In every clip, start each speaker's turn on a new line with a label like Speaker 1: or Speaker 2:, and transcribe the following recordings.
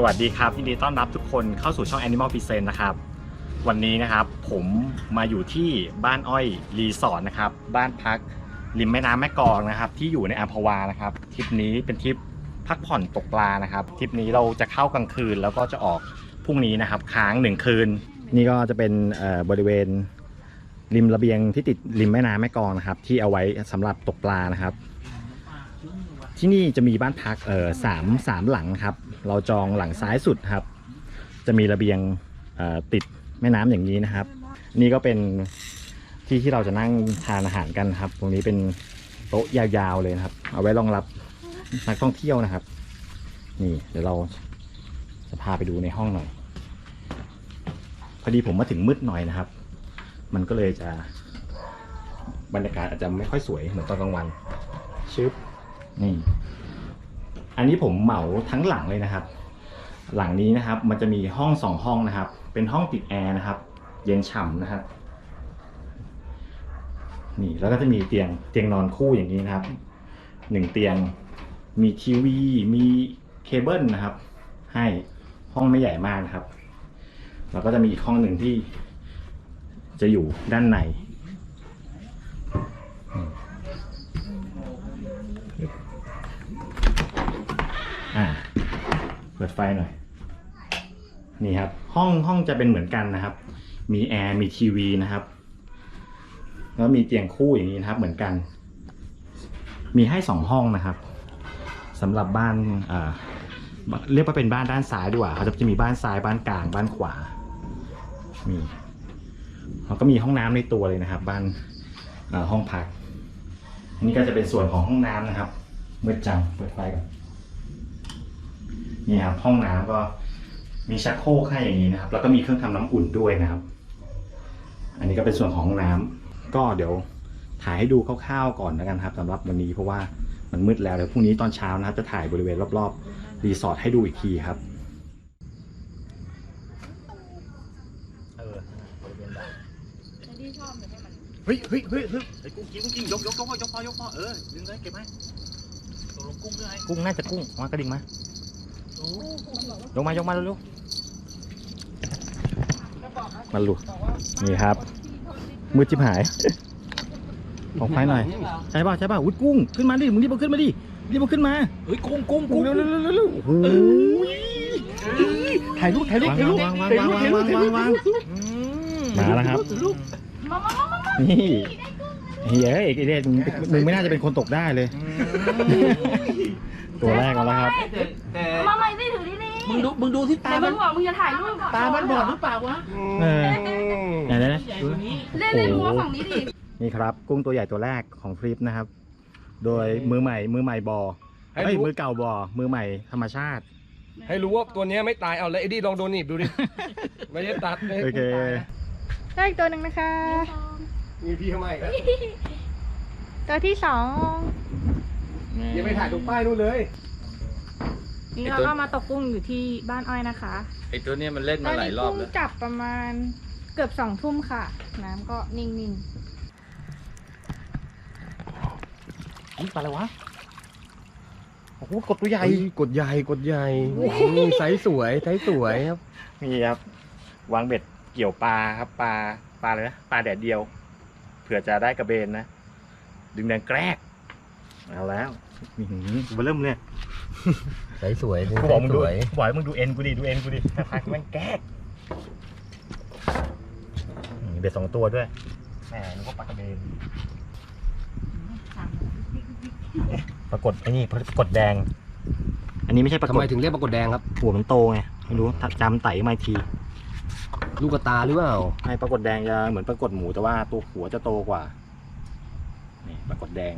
Speaker 1: สวัสดีครับยินดีต้อนรับทุกคนเข้าสู่ช่อง Animal Present นะครับ วันนี้นะครับผมมาอยู่ที่บ้านอ้อยรีสอร์ทนะครับ บ้านพักริมแม่น้ำแม่กองนะครับ ที่อยู่ในอัมพวานะครับทริปนี้เป็นทริปพักผ่อนตกปลานะครับทริปนี้เราจะเข้ากลางคืนแล้วก็จะออกพรุ่งนี้นะครับ ค้างหนึ่งคืน นี่ก็จะเป็นบริเวณริมระเบียงที่ติดริมแม่น้ำแม่กองนะครับ ที่เอาไว้สำหรับตกปลานะครับ ที่นี่จะมีบ้านพักเอ่อสามสามหลังครับ เราจองหลังซ้ายสุดครับ จะมีระเบียงติดแม่น้ำอย่างนี้นะครับ นี่ก็เป็นที่ที่เราจะนั่งทานอาหารกันครับ ตรงนี้เป็นโต๊ะยาวๆเลยครับ เอาไว้รองรับนักท่องเที่ยวนะครับ นี่เดี๋ยวเราจะพาไปดูในห้องหน่อย พอดีผมมาถึงมืดหน่อยนะครับ มันก็เลยจะบรรยากาศอาจจะไม่ค่อยสวยเหมือนตอนกลางวันชึบนี่ อันนี้ผมเหมาทั้งหลังเลยนะครับ หลังนี้นะครับมันจะมีห้องสองห้องนะครับ เป็นห้องติดแอร์นะครับ เย็นฉ่ำนะครับนี่แล้วก็จะมีเตียงเตียงนอนคู่อย่างนี้นะครับหนึ่งเตียงมีทีวี มีเคเบิลนะครับ ให้ห้องไม่ใหญ่มากนะครับ แล้วก็จะมีอีกห้องหนึ่งที่จะอยู่ด้านใน เปิดไฟหน่อย นี่ครับ ห้องห้องจะเป็นเหมือนกันนะครับ มีแอร์มีทีวีนะครับ แล้วมีเตียงคู่อย่างนี้นะครับ เหมือนกัน มีให้สองห้องนะครับสำหรับบ้านอ่าเรียกว่าเป็นบ้านด้านซ้ายดีกว่าเขาจะมีบ้านซ้ายบ้านกลางบ้านขวามีแล้วก็มีห้องน้ำในตัวเลยนะครับ บ้านห้องพักอันนี่ก็จะเป็นส่วนของห้องน้ำนะครับมืดจังเปิดไฟก่อน นี่ครับห้องน้ำก็มีชักโครกให้อย่างนี้นะครับ แล้วก็มีเครื่องทำน้ำอุ่นด้วยนะครับ อันนี้ก็เป็นส่วนของห้องน้ำก็เดี๋ยวถ่ายให้ดูคร่าวๆก่อนแล้วกันครับสำหรับวันนี้เพราะว่ามันมืดแล้วเดี๋ยวพรุ่งนี้ตอนเช้านะครับจะถ่ายบริเวณรอบๆรีสอร์ทให้ดูอีกทีครับเฮ้ยเฮ้ยเฮ้ยเฮ้ยไอ้กุ้งกิ้งกุ้งกิ้งยกยกยกยกพอยกพอเออดึงเลยเก็บไหมตกลงกุ้งด้วยกุ้งน่าจะกุ้งมากระดิ่งมา ยกมายกมาเร็วๆมาลูนี่ครับ มือจิบหายออกไฟหน่อย ใช่ป่ะใช่ป่ะอุ้ยกุ้งขึ้นมาดิมึงรีบเอาขึ้นมาดิรีบเอาขึ้นมา
Speaker 2: เฮ้ยกุ้งกุ้ง
Speaker 1: กุ้
Speaker 2: กุ้
Speaker 1: ง
Speaker 2: ง
Speaker 1: เร็วเร็วเร็วเร็วโอ้โหถ่ายรูปถ่ายรูปถ่ายรูป
Speaker 2: วางวาง
Speaker 1: ถ่ายรูป
Speaker 2: วาง
Speaker 1: ถ่ายรูป
Speaker 2: วาง
Speaker 1: ถ่ายรูป
Speaker 2: วาง
Speaker 1: มาแล้วครับ
Speaker 3: มามามามา
Speaker 1: นี่เฮ้ยเอกไอเดชมึงมึงไม่น่าจะเป็นคนตกได้เลย ตัวแรกมาแล้วครับ
Speaker 2: แต่แต่
Speaker 3: มาใหม่สิถือดีดี
Speaker 2: มึงดูมึงดูที่
Speaker 3: แต่
Speaker 2: ตา
Speaker 3: มึ
Speaker 2: มัน
Speaker 3: งบอกมึงจะถ่ายรูป
Speaker 2: ตา มันบอดหรือเปล่าวะ
Speaker 1: เออไหนไหนไหน
Speaker 2: ใหญ่กว่านี้
Speaker 3: เล่นเล่นหัวฝั่งนี้ดิ
Speaker 1: นี่ครับ กุ้งตัวใหญ่ตัวแรกของทริปนะครับ โดยมือใหม่มือใหม่บอ
Speaker 4: ให้
Speaker 1: เฮ้ย
Speaker 4: รู้
Speaker 1: มือเก่าบอมือใหม่ธรรมชาติ
Speaker 4: ให้รู้ว่าตัวเนี้ยไม่ตายเอาเลยไอ้ดิลองโดนหนีบดูดิ ไม่ได้ตัดไม่
Speaker 1: โอเค
Speaker 5: ได้อีกตัวหนึ่งนะคะ
Speaker 4: มีพี่ทำไม
Speaker 5: ตัวที่สอง
Speaker 4: ยังไม่ถ่ายตรงป้ายนู่นเลย
Speaker 5: นี่เราก็มาตกกุ้งอยู่ที่บ้านอ้อยนะคะ
Speaker 2: ไอตัวเนี้ยมันเล่น
Speaker 5: ตอ
Speaker 2: มานหลาย
Speaker 5: นี้
Speaker 2: รอบ
Speaker 5: กุ้ง
Speaker 2: แล้ว
Speaker 5: จับประมาณเกือบสองทุ่มค่ะ น้ำก็นิ่ง
Speaker 1: นี่ปลาอะไรวะ โอ้โหกดตัวใหญ่
Speaker 4: กดใหญ่กดใหญ่ไซส์สวยไซส์สวยครับ
Speaker 1: นี่ครับ วางเบ็ดเกี่ยวปลาครับปลาปลาเลยนะปลาแดดเดียว เผื่อจะได้กระเบนนะ ดึงแดงแกรกเอาแล้ว นี่หืมเริ่มเลย
Speaker 4: ไซส์สวย
Speaker 1: กูบอกมึงดูกูบอกให้มึงดูเอ็นกูดิ ดูเอ็นกูดิสักพักแม่งแกรกนี่เบ็ดสองตัวด้วย แหมนึกว่าปลากระเบน ปรากฏไอ้นี่ปรากฏแดง อันนี้ไม่ใช่ปรา
Speaker 4: ทำ
Speaker 1: กฏ
Speaker 4: ไมถึงเรียกปรากฏแดงครับ
Speaker 1: หัวมันโตไง ไม่รู้จำไต่มาอีกที
Speaker 4: ลูกกระตาหรือเปล่า
Speaker 1: ไอ้ปรากฏแดงจะเหมือนปรากฏหมูแต่ว่าตัวหัวจะโตกว่า นี่ปรากฏแดง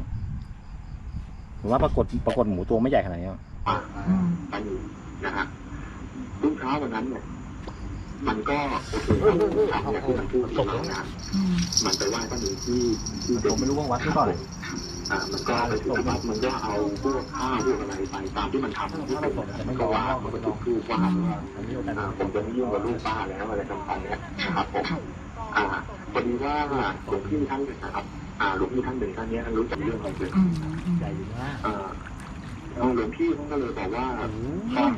Speaker 1: ผมว่าปรากฏปรากฏหมูตัวไม่ใหญ่ขนาดนี้หรอก
Speaker 6: อ่าไปอยู่นะฮะรุ่งเช้าวันนั้นเนี่ย มันก็โอเคครับอย่างที่มันพูดนะมันไปไหว้พระหนูที่ที่
Speaker 1: ผมไม่รู้ว่าวัดหรือเปล่า
Speaker 6: อ่ามันก็ไปถึงวัดมันก็เอาพวกข้าวพวกอะไรไปตามที่มันทำที่เป็นมันก็ว่ามันก็จุดธูปว่าอ่าผมจะไม่ยุ่งกับลูกป้าแล้วอะไรต่างๆเนี่ยนะครับผมอ่าพอดีว่าหลวงพี่ท่านหนึ่งนะครับอ่า หลวงพี่ท่านหนึ่งท่านเนี้ยท่านรู้จักเรื่องอะไรเลย
Speaker 1: ใหญ่อยู่นะ
Speaker 6: เอ่อหลวงพี่เขาก็เลยบอกว่าต้อง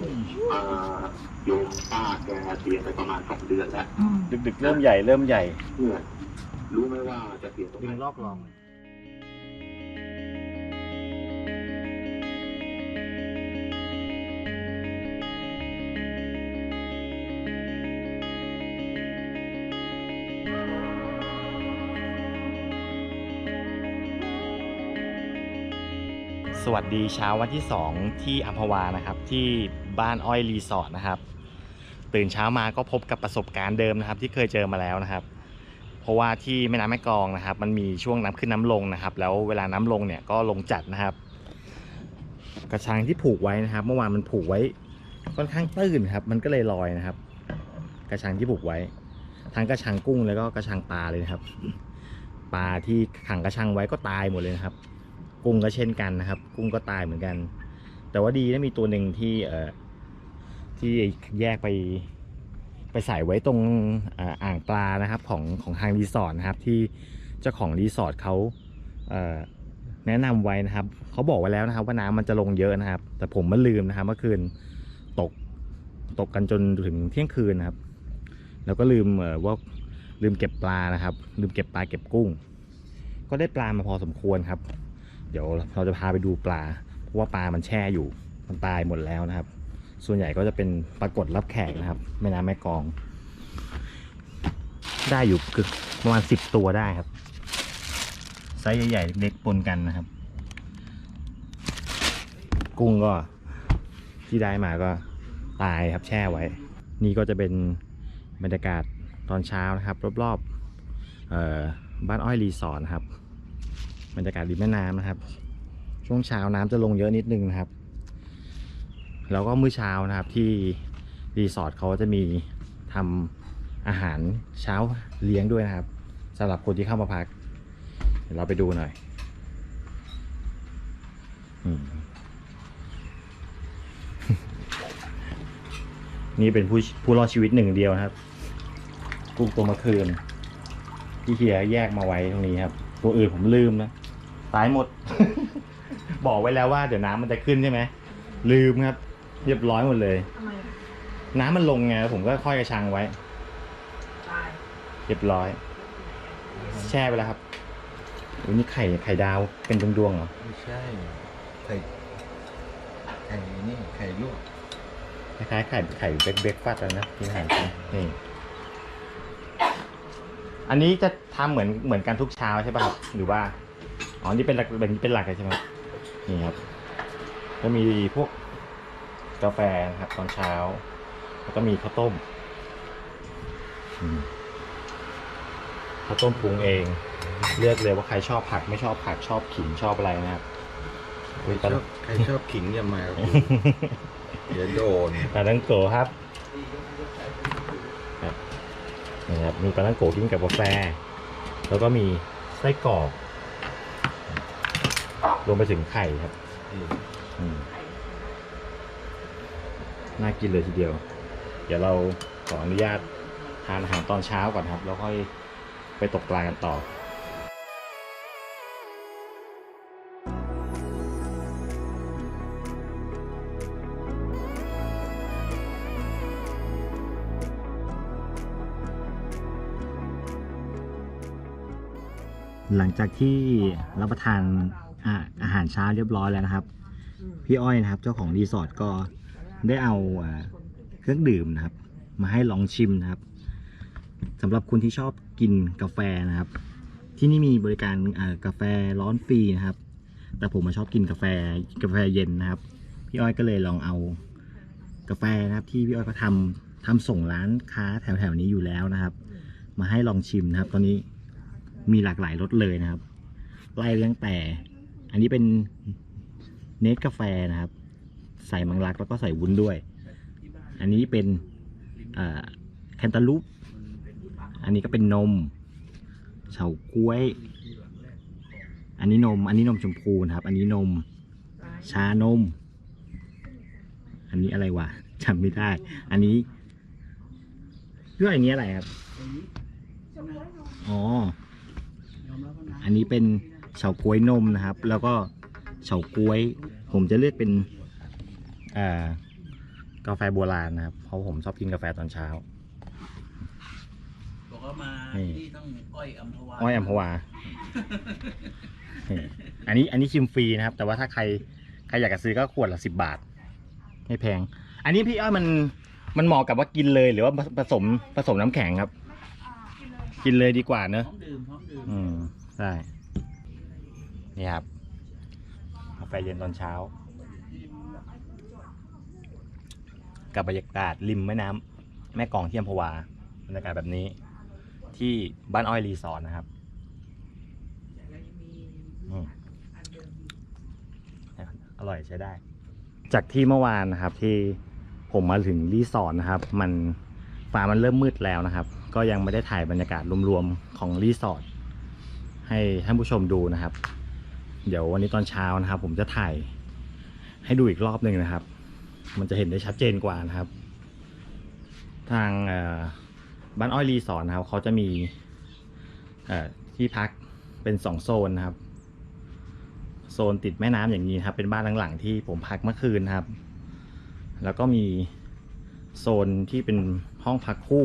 Speaker 6: เอ่อโยมป้าแกเสียไปประมาณสองเดือนแล้ว
Speaker 1: ดึกๆเริ่มใหญ่เริ่มใหญ่
Speaker 6: เนี่ยรู้ไหมว่าจะเสียตรงไห
Speaker 2: ดึ
Speaker 6: น
Speaker 2: งลอกลอง
Speaker 1: สวัสดีเช้าวันที่ 2 ที่อัมพวานะครับ ที่บ้านอ้อยรีสอร์ทนะครับ ตื่นเช้ามาก็พบกับประสบการณ์เดิมนะครับ ที่เคยเจอมาแล้วนะครับ เพราะว่าที่แม่น้ำแม่กองนะครับ มันมีช่วงน้ำขึ้นน้ำลงนะครับ แล้วเวลาน้ำลงเนี่ยก็ลงจัดนะครับ กระชังที่ผูกไว้นะครับ เมื่อวานมันผูกไว้ค่อนข้างตื้นครับ มันก็เลยลอยนะครับ กระชังที่ผูกไว้ ทั้งกระชังกุ้งแล้วก็กระชังปลาเลยนะครับปลาที่ขังกระชังไว้ก็ตายหมดเลยนะครับ กุ้งก็เช่นกันนะครับ กุ้งก็ตายเหมือนกัน แต่ว่าดีนะมีตัวหนึ่งที่เอ่อที่แยกไปไปใส่ไว้ตรงอ่ออ่างปลานะครับของของทางรีสอร์ทนะครับที่เจ้าของรีสอร์ทเขาเอ่อแนะนำไว้นะครับเขาบอกไว้แล้วนะครับ ว่าน้ำมันจะลงเยอะนะครับ แต่ผมมันลืมนะครับเมื่อคืนตกตกกันจนถึงเที่ยงคืนนะครับ แล้วก็ลืมเอ่อว่าลืมเก็บปลานะครับ ลืมเก็บปลาเก็บกุ้ง ก็ได้ปลามาพอสมควรครับ เดี๋ยวเราจะพาไปดูปลา เพราะว่าปลามันแช่อยู่ มันตายหมดแล้วนะครับ ส่วนใหญ่ก็จะเป็นปรากฏรับแขกนะครับ แม่น้ำแม่กอง ได้อยู่คือประมาณสิบตัวได้ครับ ไซส์ใหญ่ๆเล็กปนกันนะครับ กุ้งก็ที่ได้มาก็ตายครับแช่ไว้ นี่ก็จะเป็นบรรยากาศตอนเช้านะครับ รอบๆบ้านอ้อยรีสอร์ทนะครับ บรรยากาศริมแม่น้ำนะครับ ช่วงเช้าน้ำจะลงเยอะนิดนึงนะครับ แล้วก็มื้อเช้านะครับที่รีสอร์ทเขาจะมีทำอาหารเช้าเลี้ยงด้วยนะครับสำหรับคนที่เข้ามาพัก เดี๋ยวเราไปดูหน่อยอนี่เป็นผู้ผู้รอดชีวิตหนึ่งเดียวนะครับกุ้งตัวเมื่อคืนที่เฮียแยกมาไว้ตรงนี้ครับ ตัวอื่นผมลืมนะ ตายหมด บอกไว้แล้วว่าเดี๋ยวน้ำมันจะขึ้นใช่ไหมลืมครับ เรียบร้อยหมดเลย
Speaker 5: ทำไม
Speaker 1: น้ำมันลงไงผมก็ค่อยกระชังไว้
Speaker 5: ตาย
Speaker 1: เรียบร้อย แช่ไปแล้วครับวันนี้ไข่ไข่ดาวเป็นดวงๆเหรอ
Speaker 2: ไม่ใช่ไข่ไข่นี่ไข่ลวก
Speaker 1: คล้ายๆไข่ไข่เบรกเบรกฟาดแล้วนะที่อาหารกินนี่ อันนี้จะทำเหมือนเหมือนกันทุกเช้าใช่ป่ะครับหรือว่า อ๋อนี่เป็นหลักเป็นเป็นหลักเลยใช่ไหมนี่ครับก็มีพวกกาแฟนะครับตอนเช้า แล้วก็มีข้าวต้มอืมข้าวต้มปรุงเอง เลือกเลยว่าใครชอบผักไม่ชอบผักชอบขิงชอบอะไรนะครับ
Speaker 2: ใครชอบใครชอบขิงอย่ามากับกูเดี๋ยวโดน
Speaker 1: ปลาตังโกครับครับนี่ครับมีปลาตังโกกินกับกาแฟ แล้วก็มีไส้กรอก รวมไปถึงไข่ครับอืมน่ากินเลยทีเดียว เดี๋ยวเราขออนุญาตทานอาหารตอนเช้าก่อนครับ แล้วค่อยไปตกปลากันต่อหลังจากที่รับประทาน อาอาหารเช้าเรียบร้อยแล้วนะครับ พี่อ้อยนะครับ เจ้าของรีสอร์ทก็ได้เอาอ่าเครื่องดื่มนะครับ มาให้ลองชิมนะครับสำหรับคนที่ชอบกินกาแฟนะครับ ที่นี่มีบริการอ่ากาแฟร้อนฟรีนะครับ แต่ผมมาชอบกินกาแฟกาแฟเย็นนะครับ พี่อ้อยก็เลยลองเอากาแฟนะครับ ที่พี่อ้อยก็ทำทำส่งร้านค้าแถวๆนี้อยู่แล้วนะครับ มาให้ลองชิมนะครับ ตอนนี้มีหลากหลายรสเลยนะครับ ไล่ตั้งแต่ อันนี้เป็นเนสกาแฟนะครับ ใส่มังลักแล้วก็ใส่วุ้นด้วย อันนี้เป็นแคนตาลูป อันนี้ก็เป็นนมเฉาก้วย อันนี้นม อันนี้นมชมพูนะครับ อันนี้นมชานม อันนี้อะไรวะจำไม่ได้ อันนี้เรื่องอันนี้อะไรครับ อ๋อ อันนี้เป็น เฉาก๊วยนมนะครับ แล้วก็เฉาก๊วย ผมจะเลือกเป็นอ่ากาแฟโบราณนะครับ เพราะผมชอบกินกาแฟตอนเช้า
Speaker 7: บอกว่ามา
Speaker 1: นี่
Speaker 7: ที่ต้องอ้อยอัมพวา
Speaker 1: อ้อยอัมพวานี่อันนี้อันนี้ชิมฟรีนะครับ แต่ว่าถ้าใครใครอยากจะซื้อก็ขวดละสิบบาท ไม่แพง อันนี้พี่อ้อยมันมันเหมาะกับว่ากินเลยหรือว่าผสมผสมน้ำแข็งครับ กินเลยดีกว่าเนอะ
Speaker 7: พร้อมดื่มพร้อมดื่ม
Speaker 1: อืมใช่ นี่ครับกาแฟเย็นตอนเช้า กับบรรยากาศริมแม่น้ำแม่กองเที่อัมพวาบรรยากาศแบบนี้ ที่บ้านอ้อยรีสอร์ทนะครับอร่อยใช้ได้ จากที่เมื่อวานนะครับที่ผมมาถึงรีสอร์ทนะครับ มันฟ้ามันเริ่มมืดแล้วนะครับ ก็ยังไม่ได้ถ่ายบรรยากาศรวมๆของรีสอร์ทให้ท่านผู้ชมดูนะครับ เดี๋ยววันนี้ตอนเช้านะครับ ผมจะถ่ายให้ดูอีกรอบหนึ่งนะครับ มันจะเห็นได้ชัดเจนกว่านะครับ ทางบ้านอ้อยรีสอร์ทนะครับเขาจะมีที่พักเป็นสองโซนนะครับ โซนติดแม่น้ำอย่างนี้ครับ เป็นบ้านหลังๆที่ผมพักเมื่อคืนนะครับ แล้วก็มีโซนที่เป็นห้องพักคู่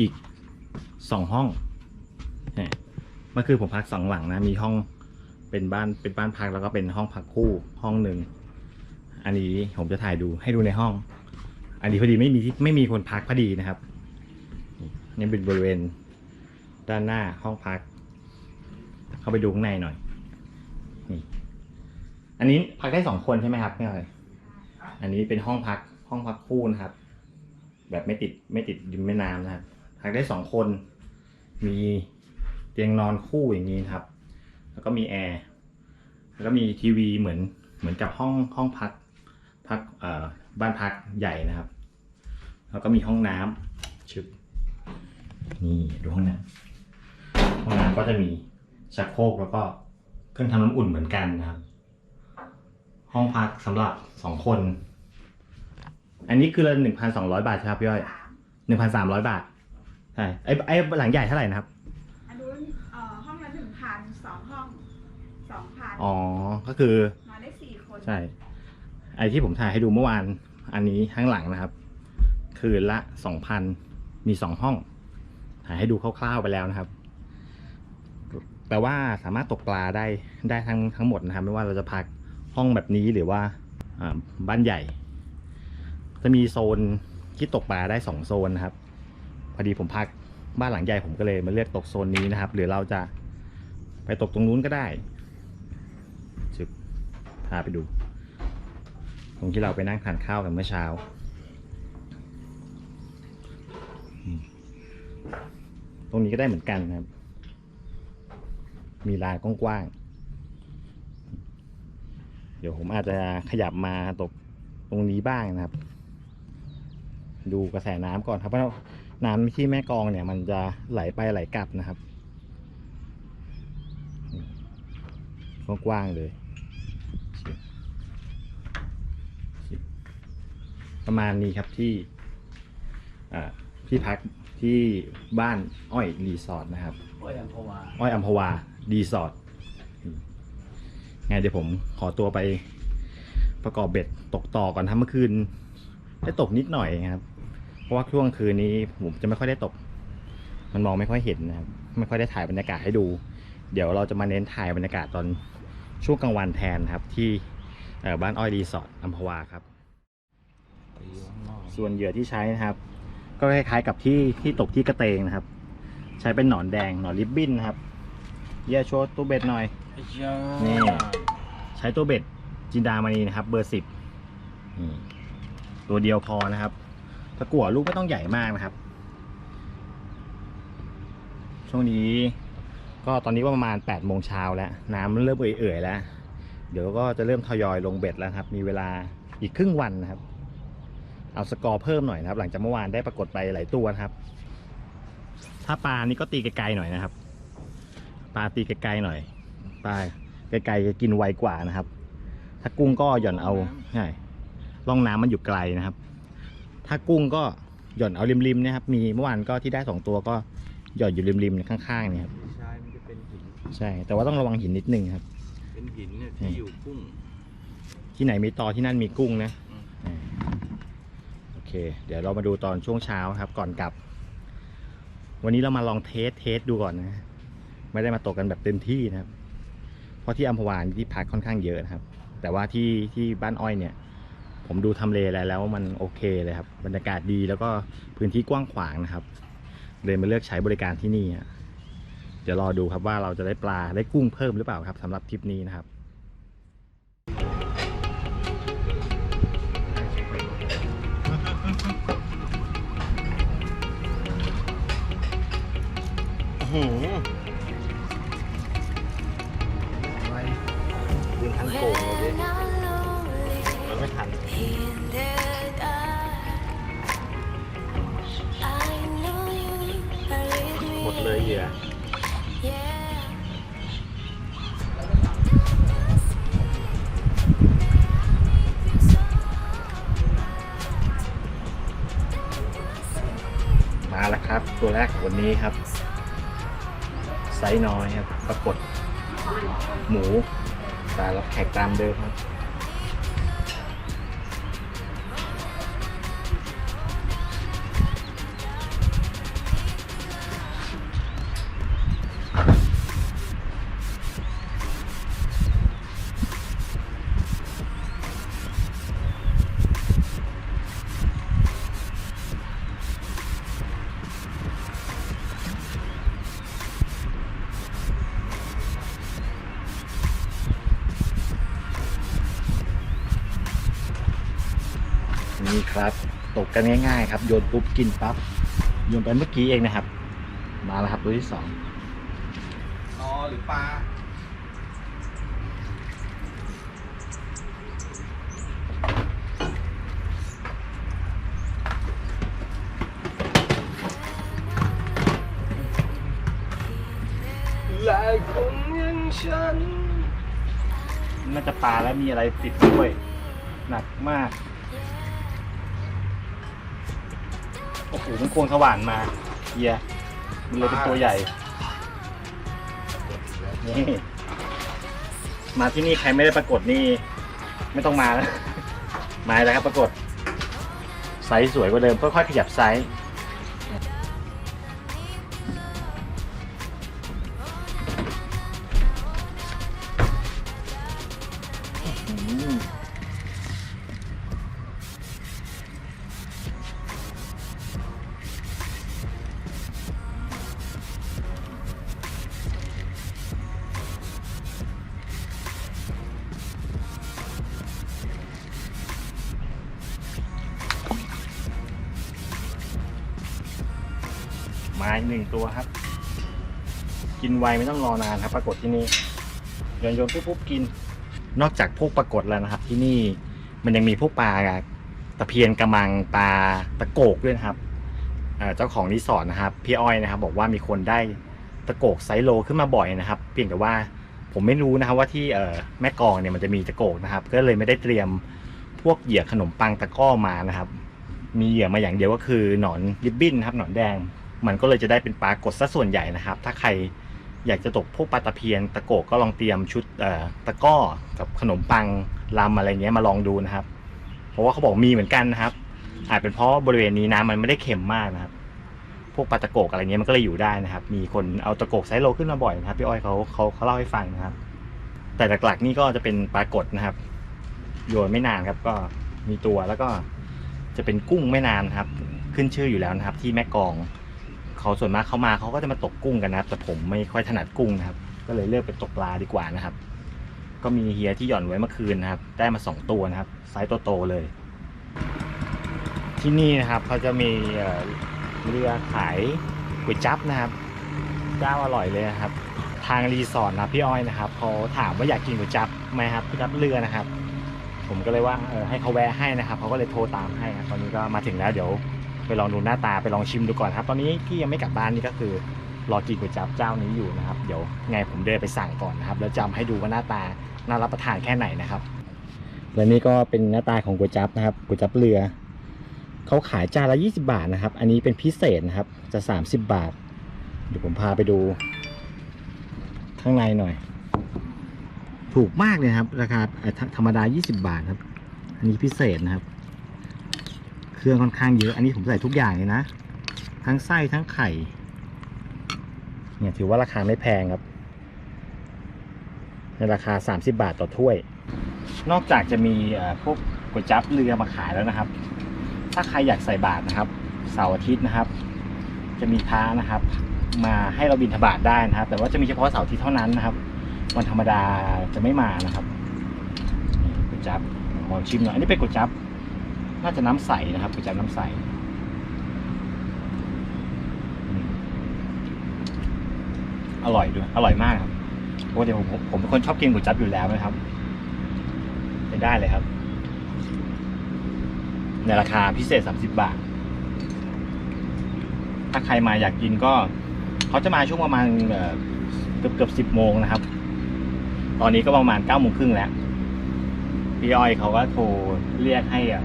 Speaker 1: อีกสองห้องเมื่อคืนผมพักสองหลังนะมีห้อง เป็นบ้านเป็นบ้านพักแล้วก็เป็นห้องพักคู่ห้องหนึ่งอันนี้ผมจะถ่ายดูให้ดูในห้อง อันนี้พอดีไม่มีไม่มีคนพักพอดีนะครับนี่เป็นบริเวณด้านหน้าห้องพัก เข้าไปดูข้างในหน่อยนี่อันนี้พักได้สองคนใช่ไหมครับไม่อะไรอันนี้เป็นห้องพักห้องพักคู่นะครับ แบบไม่ติดไม่ติดริมแม่น้ำนะครับพักได้สองคน มีเตียงนอนคู่อย่างนี้นครับ แล้วก็มีแอร์แล้วก็มีทีวีเหมือนเหมือนกับห้องห้องพักพักบ้านพักใหญ่นะครับ แล้วก็มีห้องน้ำชึบนี่ดูห้องน้ำห้องน้ำก็จะมีชักโครกแล้วก็เครื่องทำน้ำอุ่นเหมือนกันนะครับ ห้องพักสำหรับสองคน อันนี้คือละหนึ่งพันสองร้อยบาทใช่ครับพี่ย้อยหนึ่งพันสามร้อยบาทใช่ไอ้ไอ้หลังใหญ่เท่าไหร่นะครับ
Speaker 3: อันนู้นเอ่อห้องละหนึ่งพัน สองห้องสองพัน
Speaker 1: อ๋อ ก็คือ
Speaker 3: มาได้สี่คน
Speaker 1: ใช่ ไอที่ผมถ่ายให้ดูเมื่อวาน อันนี้ข้างหลังนะครับ คืนละสองพัน มีสองห้อง ถ่ายให้ดูคร่าวๆไปแล้วนะครับ แปลว่าสามารถตกปลาได้ได้ทั้งทั้งหมดนะครับ ไม่ว่าเราจะพักห้องแบบนี้หรือว่าอ่าบ้านใหญ่ จะมีโซนที่ตกปลาได้สองโซนนะครับ พอดีผมพักบ้านหลังใหญ่ผมก็เลยมาเลือกตกโซนนี้นะครับ หรือเราจะ ไปตกตรงนู้นก็ได้ชึบพาไปดู ตรงที่เราไปนั่งทานข้าวกันเมื่อเช้า ตรงนี้ก็ได้เหมือนกันครับ มีลานกว้างๆ เดี๋ยวผมอาจจะขยับมาตกตรงนี้บ้างนะครับ ดูกระแสน้ำก่อนครับเพราะน้ำที่แม่กองเนี่ย มันจะไหลไปไหลกลับนะครับ กว้างๆเลย ประมาณนี้ครับที่อ่าที่พักที่บ้านอ้อยรีสอร์ทนะครับ
Speaker 7: อ้อยอัมพวา
Speaker 1: อ้อยอัมพวารีสอร์ทอืมไงเดี๋ยวผมขอตัวไปประกอบเบ็ดตกต่อก่อนทำเมื่อคืน ได้ตกนิดหน่อยครับ เพราะว่าช่วงคืนนี้ผมจะไม่ค่อยได้ตก มันมองไม่ค่อยเห็นนะครับ ไม่ค่อยได้ถ่ายบรรยากาศให้ดู เดี๋ยวเราจะมาเน้นถ่ายบรรยากาศตอน ช่วงกลางวันแทนครับที่เอ่อบ้านอ้อยรีสอร์ทอัมพวาครับ ส่วนเหยื่อที่ใช้นะครับ ก็คล้ายๆกับที่ที่ตกที่กระเตงนะครับ ใช้เป็นหนอนแดงหนอนริบบิ้นนะครับเหยื่อโชว์ตัวเบ็ดหน่อยนี่ใช้ตัวเบ็ดจินดามณีนะครับ เบอร์สิบตัวเดียวพอนะครับตะกั่วลูกไม่ต้องใหญ่มากนะครับ ช่วงนี้ ก็ตอนนี้ก็ประมาณ8ปดโมงเช้าแล้ว น้ำเริ่มเอื่อยๆแล้ว เดี๋ยวก็จะเริ่มทยอยลงเบ็ดแล้วครับ มีเวลาอีกครึ่งวันนะครับ เอาสกอร์เพิ่มหน่อยนะครับ หลังจากเมื่อวานได้ปรากฏไปหลายตัวนะครับ ถ้าปลานี่ก็ตีไกลๆหน่อยนะครับ ปลาตีไกลๆหน่อยปลาไกลๆจะกินไวกว่านะครับ ถ้ากุ้งก็หย่อนเอาใช่ร่องน้ำมันอยู่ไกลนะครับ ถ้ากุ้งก็หย่อนเอาริมๆนะครับ มีเมื่อวานก็ที่ได้สองตัวก็หย่อนอยู่ริมๆข้างๆนี่ครับ
Speaker 2: ใช่มันจะเป็นหิน
Speaker 1: ใช่ แต่ว่าต้องระวังหินนิดนึงครับ
Speaker 2: เป็นหินเนี่ยที่อยู่กุ้ง
Speaker 1: ที่ไหนมีตอที่นั่นมีกุ้งนะอ่าโอเค เดี๋ยวเรามาดูตอนช่วงเช้าครับ ก่อนกลับ วันนี้เรามาลองเทสเทสดูก่อนนะ ไม่ได้มาตกกันแบบเต็มที่นะครับ เพราะที่อัมพวานี่ที่พักค่อนข้างเยอะนะครับ แต่ว่าที่ที่บ้านอ้อยเนี่ย ผมดูทำเลอะไรแล้วมันโอเคเลยครับ บรรยากาศดีแล้วก็พื้นที่กว้างขวางนะครับ เลยมาเลือกใช้บริการที่นี่ฮะเดี๋ยวรอดูครับว่าเราจะได้ปลาได้กุ้งเพิ่มหรือเปล่าครับสำหรับทริปนี้นะครับโอ้โหดึงทั้งโก่งเลยดิมันไม่ทันหมดเลยเหยื่อ มาแล้วครับ ตัวแรกของวันนี้ครับ ไซส์น้อยครับ ปรากฏหมูตารับแขกตามเดิมครับ นี่ครับ ตกกันง่ายๆครับ โยนปุ๊บกินปั๊บ โยนไปเมื่อกี้เองนะครับ มาแล้วครับตัวที่สอง
Speaker 2: นอหรือปลา
Speaker 4: หลายคนอยังฉัน
Speaker 1: น่าจะปลาแล้วมีอะไรติดด้วย หนักมาก โอ้โหมันโควงสว่านมาเฮียมันเลยเป็นตัวใหญ่ นี่ มาที่นี่ใครไม่ได้ปรากฏนี่ ไม่ต้องมาแล้ว มาแล้วครับปรากฏ ไซส์สวยกว่าเดิมค่อยๆขยับไซส์ หนึ่งตัวครับ กินไวไม่ต้องรอนานครับ ปรากฏที่นี่โยนโยนปุ๊บปุ๊บกิน นอกจากพวกปรากฏแล้วนะครับ ที่นี่มันยังมีพวกปลาตะเพียนกระมังปลาตะโกกด้วยนะครับเจ้าของรีสอร์ทนะครับพี่อ้อยนะครับ บอกว่ามีคนได้ตะโกกไซส์โลขึ้นมาบ่อยนะครับ เพียงแต่ว่าผมไม่รู้นะครับว่าที่เอแม่กองเนี่ยมันจะมีตะโกกนะครับ ก็เลยไม่ได้เตรียมพวกเหยื่อขนมปังตะก้อมานะครับ มีเหยื่อมาอย่างเดียวก็คือหนอนริบบิ้นครับหนอนแดง มันก็เลยจะได้เป็นปลากดซะส่วนใหญ่นะครับ ถ้าใครอยากจะตกพวกปลาตะเพียนตะโกกก็ลองเตรียมชุดเอ่อตะก้อกับขนมปังลำอะไรเงี้ยมาลองดูนะครับ เพราะว่าเขาบอกมีเหมือนกันนะครับ อาจเป็นเพราะบริเวณนี้น้ำมันไม่ได้เค็มมากนะครับ พวกปลาตะโกกอะไรเงี้ยมันก็เลยอยู่ได้นะครับ มีคนเอาตะโกกไซโลขึ้นมาบ่อยนะครับพี่อ้อยเขาเขาเขาเล่าให้ฟังนะครับ แต่หลักๆนี่ก็จะเป็นปลากดนะครับ โยนไม่นานครับก็มีตัวแล้วก็จะเป็นกุ้งไม่นานครับ ขึ้นชื่ออยู่แล้วนะครับ ที่แม่กอง เขาส่วนมากเขามาเขาก็จะมาตกกุ้งกันนะครับ แต่ผมไม่ค่อยถนัดกุ้งนะครับ ก็เลยเลือกเป็นตกปลาดีกว่านะครับ ก็มีเฮียที่หย่อนไว้เมื่อคืนนะครับ ได้มาสองตัวนะครับไซส์โตๆเลย ที่นี่นะครับเขาจะมีเรือขายก๋วยจั๊บนะครับเจ้าอร่อยเลยนะครับ ทางรีสอร์ทนะพี่อ้อยนะครับเขาถามว่าอยากกินก๋วยจั๊บไหมครับก๋วยจั๊บเรือนะครับ ผมก็เลยว่าให้เขาแวะให้นะครับเขาก็เลยโทรตามให้ครับตอนนี้ก็มาถึงแล้วเดี๋ยว ไปลองดูหน้าตาไปลองชิมดูก่อนครับ ตอนนี้ที่ยังไม่กลับบ้านนี่ก็คือรอกินก๋วยจั๊บเจ้านี้อยู่นะครับเดี๋ยวไงผมเดินไปสั่งก่อนนะครับแล้วจำให้ดูว่าหน้าตาน่ารับประทานแค่ไหนนะครับและนี่ก็เป็นหน้าตาของก๋วยจั๊บนะครับก๋วยจั๊บเรือเขาขายจานละ 20 บาทนะครับ อันนี้เป็นพิเศษนะครับจะ 30 บาท เดี๋ยวผมพาไปดูข้างในหน่อย ถูกมากเลยครับ ราคาธธรรมดา 20 บาทครับ อันนี้พิเศษนะครับ เครื่องค่อนข้างเยอะ อันนี้ผมใส่ทุกอย่างเลยนะ ทั้งไส้ทั้งไข่ เนี่ยถือว่าราคาไม่แพงครับ ในราคา 30 บาทต่อถ้วย นอกจากจะมีพวกก๋วยจั๊บเรือมาขายแล้วนะครับ ถ้าใครอยากใส่บาตรนะครับเสาร์อาทิตย์นะครับ จะมีพระนะครับ มาให้เราบิณฑบาตได้นะครับ แต่ว่าจะมีเฉพาะเสาร์อาทิตย์เท่านั้นนะครับ วันธรรมดาจะไม่มานะครับก๋วยจั๊บลองชิมหน่อยอันนี้เป็นก๋วยจั๊บ น่าจะน้ำใสนะครับก๋วยจั๊บน้ำใสอร่อยด้วยอร่อยมากครับปกติผมผมผมเป็นคนชอบกินก๋วยจั๊บอยู่แล้วนะครับไปได้เลยครับ ในราคาพิเศษ30บาท ถ้าใครมาอยากกินก็ เขาจะมาช่วงประมาณเกือบเกือบสิบโมงนะครับ ตอนนี้ก็ประมาณเก้าโมงครึ่งแล้วพี่อ้อยเขาก็โทรเรียกให้อ่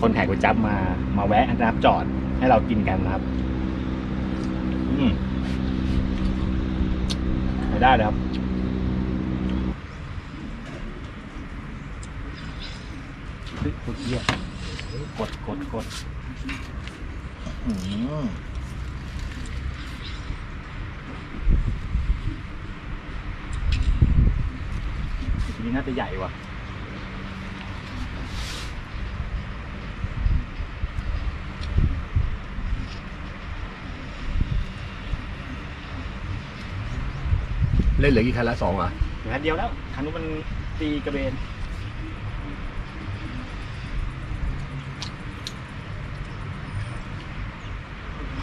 Speaker 1: คนขายก๋วยจั๊บมา มาแวะนะครับจอดให้เรากินกันนะครับ อืมไม่ได้เลยครับเฮ้ยกดเยี่ยกดกดกดอืมนี้น่าจะใหญ่ว่ะ
Speaker 4: เล่นเหลือกี่คันละสองอะ
Speaker 1: เหลือคันเดียวแล้วคันนู้นมันตีกระเบน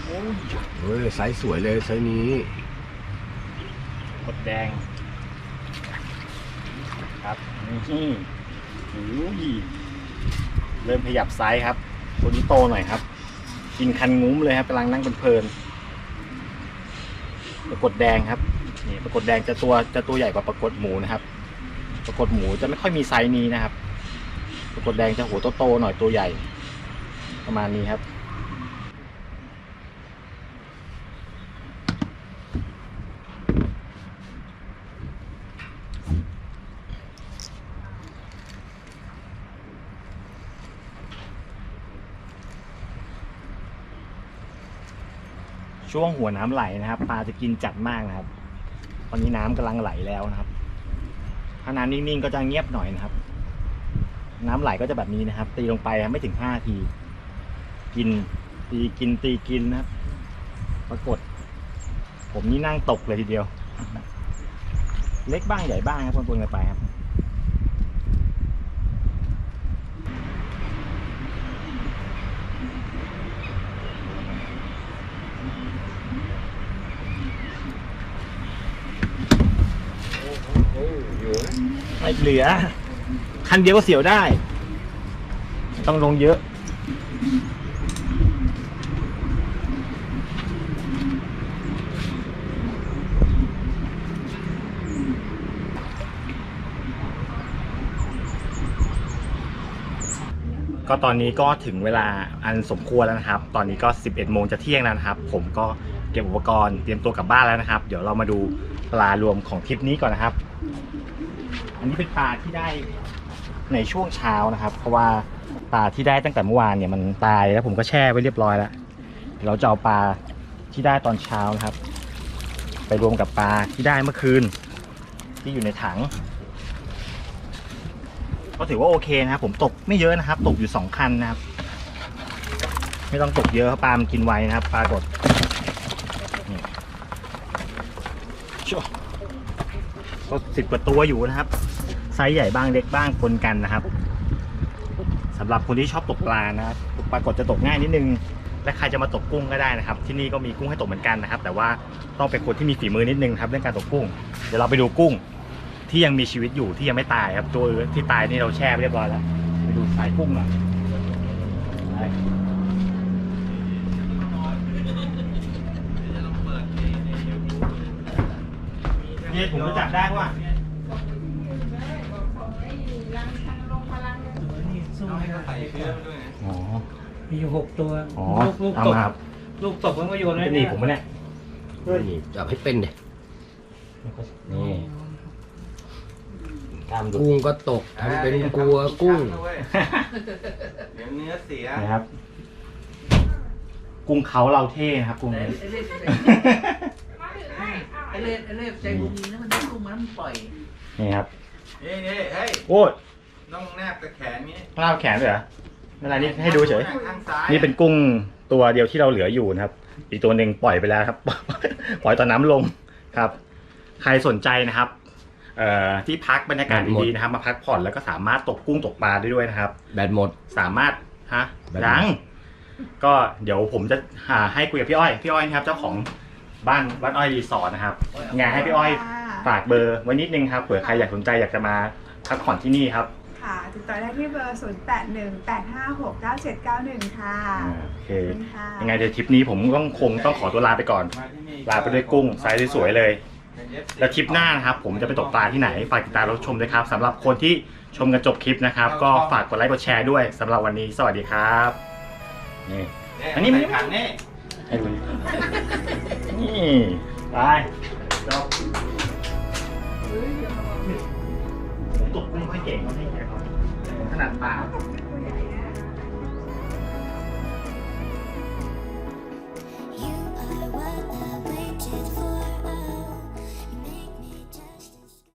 Speaker 1: โอ้ย
Speaker 4: เฮ้ยไซส์สวยเลยไซส์นี้
Speaker 1: กดแดง ครับนี่โอ้ยเริ่มขยับไซส์ครับ ตัวนี้โตหน่อยครับ กินคันงุ้มเลยครับกำลังนั่งเพลินๆปรากฏแดงครับ นี่ปรากฏแดงจะตัวจะตัวใหญ่กว่าปรากฏหมูนะครับ ปรากฏหมูจะไม่ค่อยมีไซส์นี้นะครับ ปรากฏแดงจะหัวโตๆหน่อยตัวใหญ่ ประมาณนี้ครับช่วงหัวน้ำไหลนะครับปลาจะกินจัดมากนะครับ อนนี้น้ำกำลังไหลแล้วนะครับ ถ้าน้ำนิ่งๆก็จะเงียบหน่อยนะครับ น้ำไหลก็จะแบบนี้นะครับ ตีลงไปไม่ถึงห้าที กิน ตีกินตีกินนะครับ ปรากฏ ผมนี่นั่งตกเลยทีเดียว เล็กบ้างใหญ่บ้างครับปนๆกันไปครับ ไม่ เหลือ คันเดียวก็เสียวได้ ต้องลงเยอะ ก็ตอนนี้ก็ถึงเวลาอันสมควรแล้วนะครับ ตอนนี้ก็ 11โมงจะเที่ยงแล้วนะครับ ผมก็เก็บอุปกรณ์เตรียมตัวกลับบ้านแล้วนะครับ เดี๋ยวเรามาดูปลารวมของทริปนี้ก่อนนะครับ อันนี้เป็นปลาที่ได้ในช่วงเช้านะครับ เพราะว่าปลาที่ได้ตั้งแต่เมื่อวานเนี่ยมันตายแล้วผมก็แช่ไว้เรียบร้อยแล้วเดี๋ยวเราจะเอาปลาที่ได้ตอนเช้านะครับ ไปรวมกับปลาที่ได้เมื่อคืน ที่อยู่ในถัง ก็ถือว่าโอเคนะครับ ผมตกไม่เยอะนะครับ ตกอยู่สองคันนะครับ ไม่ต้องตกเยอะเพราะปลามันกินไวนะครับปลากดชั่วก็สิบกว่าตัวอยู่นะครับ ไซส์ใหญ่บ้างเล็กบ้างปนกันนะครับสำหรับคนที่ชอบตกปลานะครับปลากดจะตกง่ายนิดนึง และใครจะมาตกกุ้งก็ได้นะครับ ที่นี่ก็มีกุ้งให้ตกเหมือนกันนะครับ แต่ว่าต้องเป็นคนที่มีฝีมือนิดนึงครับเรื่องการตกกุ้ง เดี๋ยวเราไปดูกุ้ง ที่ยังมีชีวิตอยู่ที่ยังไม่ตายครับตัวที่ตายนี่เราแช่เรียบร้อยแล้วไปดูสายกุ้งหน่อยเนี่ยผมจะจับได้ว่า อ๋อ
Speaker 7: มีอยู่หกตัว
Speaker 1: อ๋อ
Speaker 7: ลูกลูก
Speaker 1: เอา
Speaker 7: ตก
Speaker 1: มาครับ
Speaker 7: ลูกตกมันก็โยนไว้
Speaker 1: จะหนีผมปะเนี่ย
Speaker 4: นี่จับให้เป็นเนี่ย
Speaker 1: นี่ตามดู
Speaker 4: กุ้งก็ตกทำเป็นกลัวกุ้ง
Speaker 2: เดี๋ยวเนื้อเสีย
Speaker 1: นะครับ กุ้งเขาเราเท่นะครับกุ้งนี้
Speaker 8: ไอเล่ไอเล่ใจบุญนี้นะมันได้กุ้งมันปล่อย
Speaker 1: นี่ครับ
Speaker 2: เฮ้ยเฮ้ยเฮ้ย
Speaker 1: โอ้ย
Speaker 2: ต้องแนบกับแขนนี้
Speaker 1: กล้าวแขนด้วยเหรอไม่เป็นไรนี่ให้ดูเฉย
Speaker 2: ข้างซ้าย
Speaker 1: นี่เป็นกุ้งตัวเดียวที่เราเหลืออยู่นะครับ อีกตัวหนึ่งปล่อยไปแล้วครับ ปล่อยตอนน้ำลงครับ ใครสนใจนะครับ เอ่อที่พักบรรยากาศ
Speaker 4: หมด
Speaker 1: ดีๆนะครับ มาพักผ่อนแล้วก็สามารถตกกุ้งตกปลาได้ด้วยนะครับ
Speaker 4: แบตหมด
Speaker 1: สามารถฮะ
Speaker 4: แบบ
Speaker 1: ยังก็เดี๋ยวผมจะหาให้คุยกับพี่อ้อย พี่อ้อยนะครับ เจ้าของบ้านบ้านอ้อยรีสอร์ทนะครับไงให้พี่อ้อย ฝากเบอร์ไว้นิดนึงครับเผื่อใครอยากสนใจอยากจะมาพักผ่อนที่นี่ครับ
Speaker 3: ค่ะติดต่อได้ที่เบอร์ 0 8 1 8 5 6 9 7 9 1 ค่ะ
Speaker 1: อ่าโอเค
Speaker 3: ขอบคุณค่ะ
Speaker 1: ยังไงเดี๋ยวทริปนี้ผมต้องคงต้องขอตัวลาไปก่อน
Speaker 2: มาที่นี่
Speaker 1: ลาไปด้วยกุ้งไซส์สวยๆเลย
Speaker 2: เป็น FC
Speaker 1: แล้วทริปหน้านะครับผมจะไปตกปลาที่ไหนฝากติดตามรับชมด้วยครับสำหรับคนที่ชมกันจบคลิปนะครับ ก็ฝากกดไลค์กดแชร์ด้วยสำหรับวันนี้ สวัสดีครับนี่
Speaker 2: เย
Speaker 1: อันนี้ไม่
Speaker 2: ใส่ถังนี่
Speaker 1: ให้ดูนี่ไปจบ ตกไม่ค่อยเก่งไม่ใช่ครัขนาดปากน